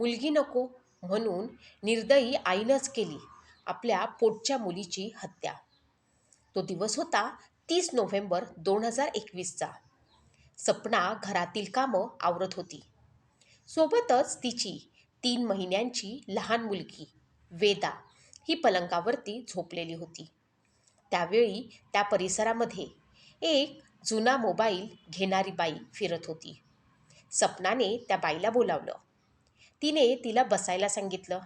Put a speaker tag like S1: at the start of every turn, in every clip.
S1: मुलगी नको म्हणून निर्दयी आईनंच केली आपल्या पोटच्या मुलीची हत्या. तो दिवस होता तीस नोव्हेंबर दोन हजार एकवीसचा. सपना घरातील कामं आवरत होती. सोबतच तिची तीन महिन्यांची लहान मुलगी वेदा ही पलंगावरती झोपलेली होती. त्यावेळी त्या परिसरामध्ये एक जुना मोबाईल घेणारी बाई फिरत होती. सपनाने त्या बाईला बोलावलं तिने तिला बसायला सांगितलं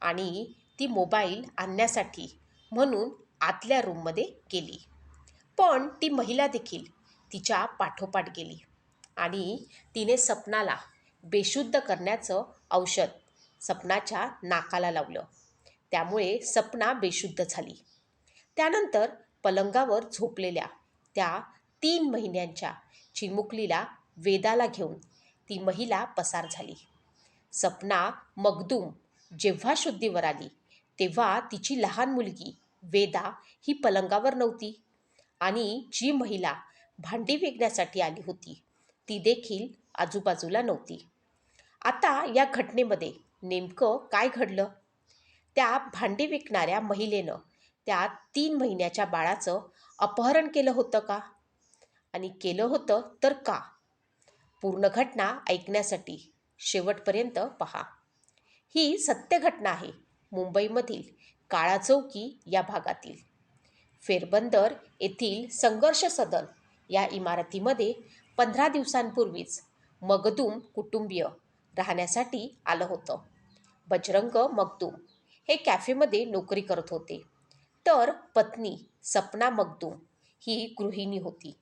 S1: आणि ती मोबाईल आणण्यासाठी म्हणून आतल्या रूममध्ये गेली. पण ती महिला देखील तिच्या पाठोपाठ गेली आणि तिने सपनाला बेशुद्ध करण्याचं औषध सपनाच्या नाकाला लावलं. त्यामुळे सपना बेशुद्ध झाली. त्यानंतर पलंगावर झोपलेल्या त्या तीन महिन्यांच्या चिमुकलीला वेदाला घेऊन ती महिला पसार झाली. सपना मगदूम जेव्हा शुद्धीवर आली तेव्हा तिची लहान मुलगी वेदा ही पलंगावर नव्हती आणि जी महिला भांडी विकण्यासाठी आली होती ती देखील आजूबाजूला नव्हती. आता या घटनेमध्ये नेमकं काय घडलं? त्या भांडी विकणाऱ्या महिलेनं त्या तीन महिन्याच्या बाळाचं अपहरण केलं होतं का? आणि केलं होतं तर का? पूर्ण घटना ऐकण्यासाठी शेवटपर्यंत पहा. ही सत्य घटना आहे मुंबईमधील काळा चौकी या भागातील. फेरबंदर येथील संघर्ष सदन या इमारतीमध्ये पंधरा दिवसांपूर्वीच मगदूम कुटुंबीय राहण्यासाठी आलं होतं. बजरंग मगदूम हे कॅफेमध्ये नोकरी करत होते. तर पत्नी सपना मगदूम ही गृहिणी होती.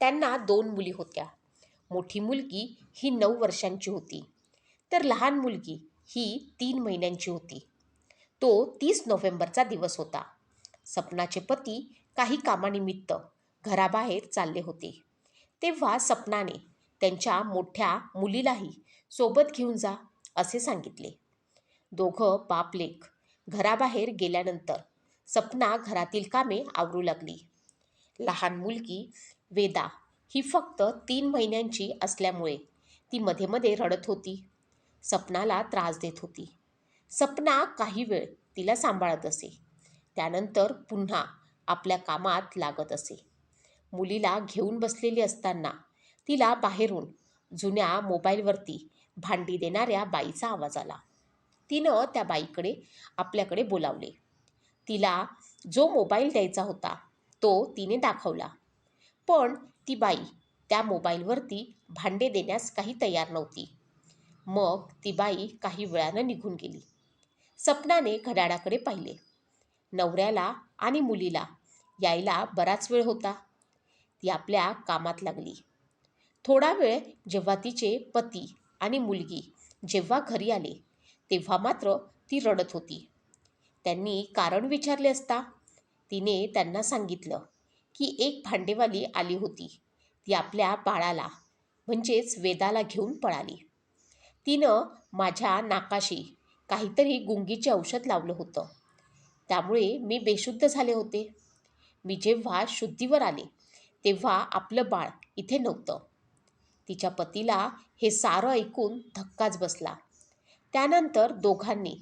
S1: त्यांना दोन मुली होत्या. मोठी मुलगी ही नऊ वर्षांची होती. तर लहान मुलगी ही तीन महिन्यांची होती. तो तीस नोव्हेंबरचा दिवस होता. सपनाचे पती काही कामानिमित्त घराबाहेर चालले होते. तेव्हा सपनाने त्यांच्या मोठ्या मुलीलाही सोबत घेऊन जा असे सांगितले. दोघं बापलेख घराबाहेर गेल्यानंतर सपना घरातील कामे आवरू लागली. लहान मुलगी वेदा ही फक्त तीन महिन्यांची असल्यामुळे ती मध्ये मध्ये रडत होती. सपनाला त्रास देत होती. सपना काही वेळ तिला सांभाळत असे. त्यानंतर पुन्हा आपल्या कामात लागत असे. मुलीला घेऊन बसलेली असताना तिला बाहेरून जुन्या मोबाईलवरती भांडी देणाऱ्या बाईचा आवाज आला. तिनं त्या बाईकडे आपल्याकडे बोलावले. तिला जो मोबाईल द्यायचा होता तो तिने दाखवला. पण ती बाई त्या मोबाईलवरती भांडे देण्यास काही तयार नव्हती. मग ती बाई काही वेळानं निघून गेली. सपनाने घड्याळाकडे पाहिले. नवऱ्याला आणि मुलीला यायला बराच वेळ होता. ती आपल्या कामात लागली. थोडा वेळ जेव्हा तिचे पती आणि मुलगी जेव्हा घरी आले तेव्हा मात्र ती रडत होती. त्यांनी कारण विचारले असता. तिने त्यांना सांगितलं की एक भांडेवाली आली होती. ती आपल्या बाळाला म्हणजेच वेदाला घेऊन पळाली. तिनं माझ्या नाकाशी काहीतरी गुंगीचे औषध लावलं होतं. त्यामुळे मी बेशुद्ध झाले होते. मी जेव्हा शुद्धीवर आले तेव्हा आपलं बाळ इथे नव्हतं. तिच्या पतीला हे सारं ऐकून धक्काच बसला. त्यानंतर दोघांनी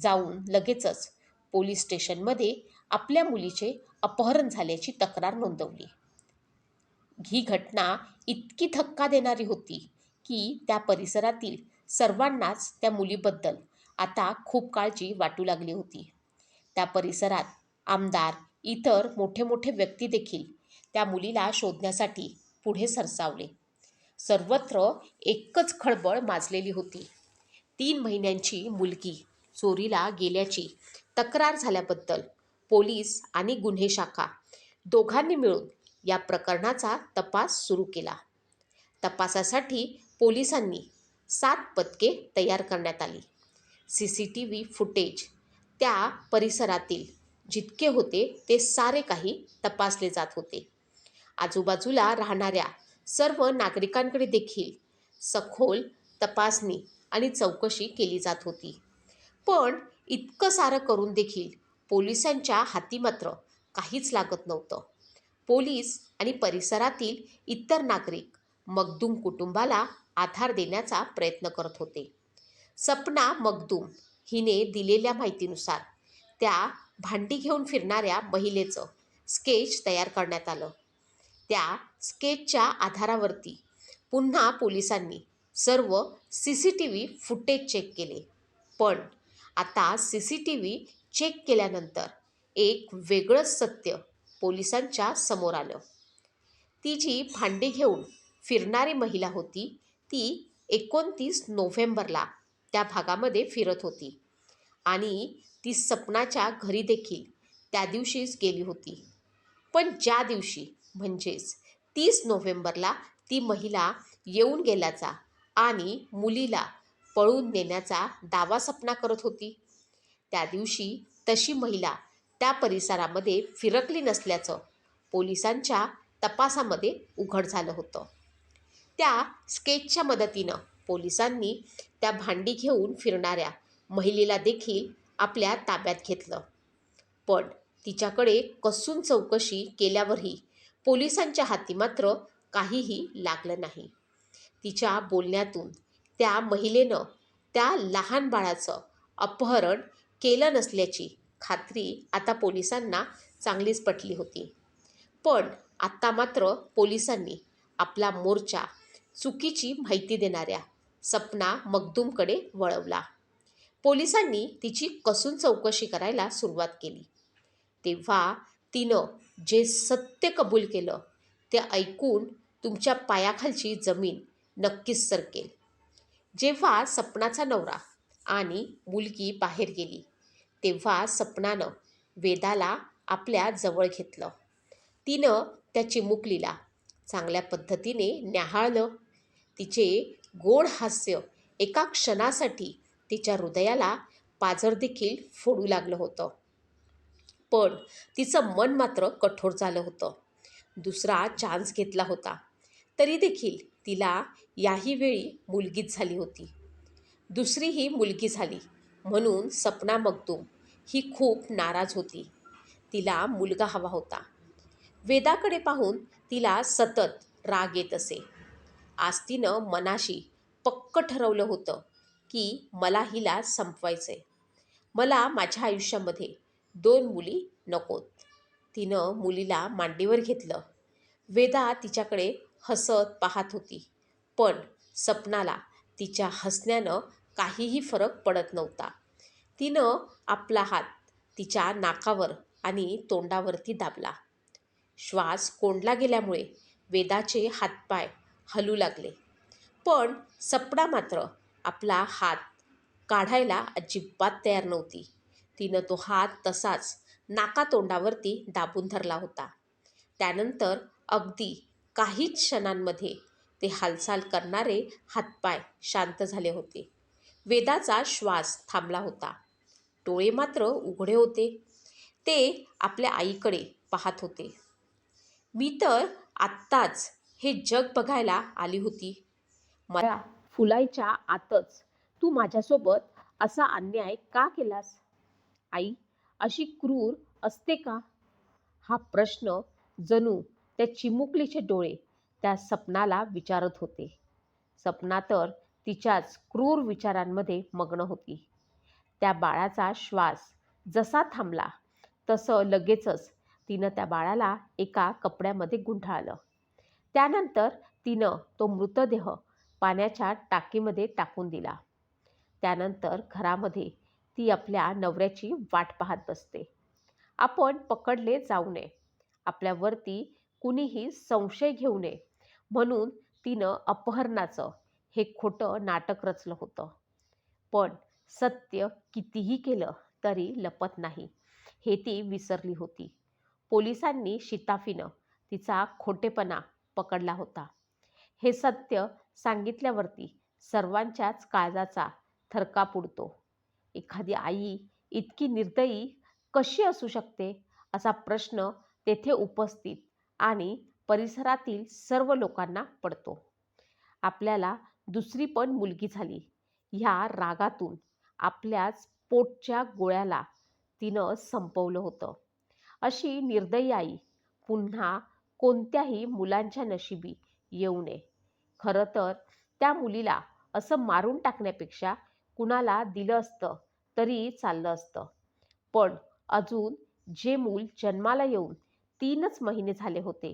S1: जाऊन लगेचच पोलीस स्टेशनमध्ये आपल्या मुलीचे अपहरण झाल्याची तक्रार नोंदवली. ही घटना इतकी धक्का देणारी होती की त्या परिसरातील सर्वांनाच त्या मुलीबद्दल आता खूप काळजी वाटू लागली होती. त्या परिसरात आमदार इतर मोठे मोठे व्यक्ती देखील त्या मुलीला शोधण्यासाठी पुढे सरसावले. सर्वत्र एकच खळबळ माजलेली होती. तीन महिन्यांची मुलगी चोरीला गेल्याची तक्रार झाल्याबद्दल पोलीस आणि गुन्हे शाखा दोघांनी मिळून या प्रकरणाचा तपास सुरू केला. तपासासाठी पोलिसांनी सात पथके तयार करण्यात आली. C C T V footage त्या परिसरातील जितके होते ते सारे काही तपासले जात होते. आजूबाजूला राहणाऱ्या सर्व नागरिकांकडे देखील सखोल तपासणी आणि चौकशी केली जात होती. पण इतकं सारं करून देखील पोलिसांच्या हाती मात्र काहीच लागत नव्हतं. पोलीस आणि परिसरातील इतर नागरिक मगदूम कुटुंबाला आधार देण्याचा प्रयत्न करत होते. सपना मगदूम हिने दिलेल्या माहितीनुसार त्या भांडी घेऊन फिरणाऱ्या महिलेचं स्केच तयार करण्यात आलं. त्या स्केचच्या आधारावरती पुन्हा पोलिसांनी सर्व C C T V footage check केले. पण आता C C T V check केल्यानंतर एक वेगळंच सत्य पोलिसांच्या समोर आलं. ती जी भांडी घेऊन फिरणारी महिला होती. ती एकोणतीस नोव्हेंबरला त्या भागामध्ये फिरत होती आणि ती सपनाच्या घरी देखील त्या दिवशीच गेली होती. पण ज्या दिवशी म्हणजेच तीस नोव्हेंबरला ती महिला येऊन गेल्याचा आणि मुलीला पळून नेण्याचा दावा सपना करत होती त्या दिवशी तशी महिला त्या परिसरामध्ये फिरकली नसल्याचं पोलिसांच्या तपासामध्ये उघड झालं होतं. त्या स्केचच्या मदतीनं पोलिसांनी त्या भांडी घेऊन फिरणाऱ्या महिलेला देखील आपल्या ताब्यात घेतलं. पण तिच्याकडे कसून चौकशी केल्यावरही पोलिसांच्या हाती मात्र काहीही लागलं नाही. तिच्या बोलण्यातून त्या महिलेनं त्या लहान बाळाचं अपहरण केलं नसल्याची खात्री आता पोलिसांना चांगलीच पटली होती. पण आत्ता मात्र पोलिसांनी आपला मोर्चा चुकीची माहिती देणाऱ्या सपना मगदूमकडे वळवला. पोलिसांनी तिची कसून चौकशी करायला सुरुवात केली. तेव्हा तिनं जे सत्य कबूल केलं ते ऐकून तुमच्या पायाखालची जमीन नक्कीच सरकेल. जेव्हा सपनाचा नवरा आणि मुलगी बाहेर गेली तेव्हा सपनानं वेदाला आपल्या जवळ घेतलं. तिनं त्या चिमुकलीला चांगल्या पद्धतीने न्याहाळलं. तिचे गोड हास्य एका क्षणासाठी तिच्या हृदयाला पाजर देखील फोडू लागलं होतं. पण तिचं मन मात्र कठोर झालं होतं. दुसरा चान्स घेतला होता. तरी देखील तिला याही वेळी मुलगीच झाली होती. दुसरी ही मुलगी झाली म्हणून सपना मगदूम ही खूप नाराज होती. तिला मुलगा हवा होता. वेदाकडे पाहून तिला सतत राग येत असे. आज तिनं मनाशी पक्क ठरवलं होतं की मला हिला संपवायचंय. मला माझ्या आयुष्यामध्ये दोन मुली नकोत. तिनं मुलीला मांडीवर घेतलं. वेदा तिच्याकडे हसत पाहत होती. पण सपनाला तिच्या हसण्यानं काहीही फरक पडत नव्हता. तिनं आपला हात तिच्या नाकावर आणि तोंडावरती दाबला. श्वास कोंडला गेल्यामुळे वेदाचे हातपाय हलू लागले. पण सपना मात्र आपला हात काढायला अजिबात तयार नव्हती. तिनं तो हात तसाच नाकातोंडावरती दाबून धरला होता. त्यानंतर अगदी काहीच क्षणांमध्ये ते हालचाल करणारे हातपाय शांत झाले होते. वेदाचा श्वास थांबला होता. डोळे मात्र उघडे होते. ते आपल्या आईकडे पाहत होते. मी तर आत्ताच हे जग बघायला आली होती. मला फुलायच्या आतच तू माझ्यासोबत असा अन्याय का केलास? आई अशी क्रूर असते का? हा प्रश्न जणू त्या चिमुकलीचे डोळे त्या सपनाला विचारत होते. सपना तर तिच्याच क्रूर विचारांमध्ये मग्न होती. त्या बाळाचा श्वास जसा थांबला तसं लगेचच तिनं त्या बाळाला एका कपड्यामध्ये गुंढाळलं त्यानंतर तिनं तो मृतदेह पाण्याच्या टाकीमध्ये टाकून दिला. त्यानंतर घरामध्ये ती आपल्या नवऱ्याची वाट पाहत बसते. आपण पकडले जाऊ नये. आपल्यावरती कुणीही संशय घेऊ नये. म्हणून तिनं अपहरणाचं हे खोटं नाटक रचलं होतं. पण सत्य कितीही केलं तरी लपत नाही. हे ती विसरली होती. पोलिसांनी शिताफीनं तिचा खोटेपणा पकडला होता. हे सत्य सांगितल्यावरती सर्वांच्याच काळजाचा थरकाप उडतो एखादी आई इतकी निर्दयी कशी असू शकते? असा प्रश्न तेथे उपस्थित आणि परिसरातील सर्व लोकांना पडतो. आपल्याला दुसरी पण मुलगी झाली. ह्या रागातून आपल्याच पोटच्या गोळ्याला तिनं संपवलं होतं. अशी निर्दयी आई पुन्हा कोणत्याही मुलांच्या नशिबी येऊ नये. खरं तर त्या मुलीला असं मारून टाकण्यापेक्षा कुणाला दिलं असतं तरी चाललं असतं. पण अजून जे मूल जन्माला येऊन तीनच महिने झाले होते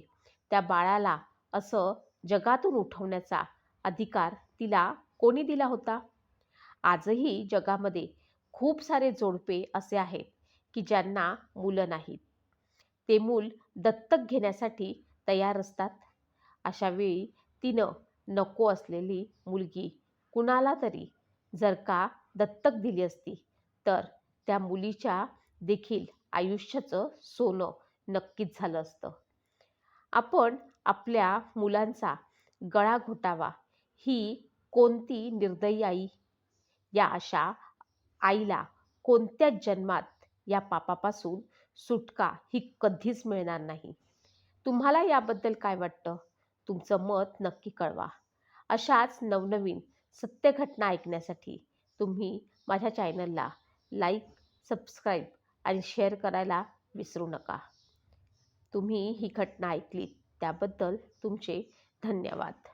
S1: त्या बाळाला असं जगातून उठवण्याचा अधिकार तिला कोणी दिला होता? आजही जगामध्ये खूप सारे जोडपे असे आहेत की ज्यांना मुलं नाहीत. ते मूल दत्तक घेण्यासाठी तयार असतात. अशा वेळी तिनं नको असलेली मुलगी कुणाला तरी जर का दत्तक दिली असती तर त्या मुलीच्या देखील आयुष्याचं सोनं नक्कीच झालं असतं. आपण आपल्या मुलांचा गळा घोटावा ही कोणती निर्दयी आई या अशा आईला कोणत्याच जन्मात या पापापासून सुटका ही कधीच मिळणार नाही. तुम्हाला याबद्दल काय वाटतं? तुमचं मत नक्की कळवा. अशाच नवनवीन सत्य घटना ऐकण्यासाठी तुम्ही माझ्या चॅनलला लाईक सबस्क्राईब आणि शेअर करायला विसरू नका. तुम्ही ही घटना ऐकली त्याबद्दल तुमचे धन्यवाद.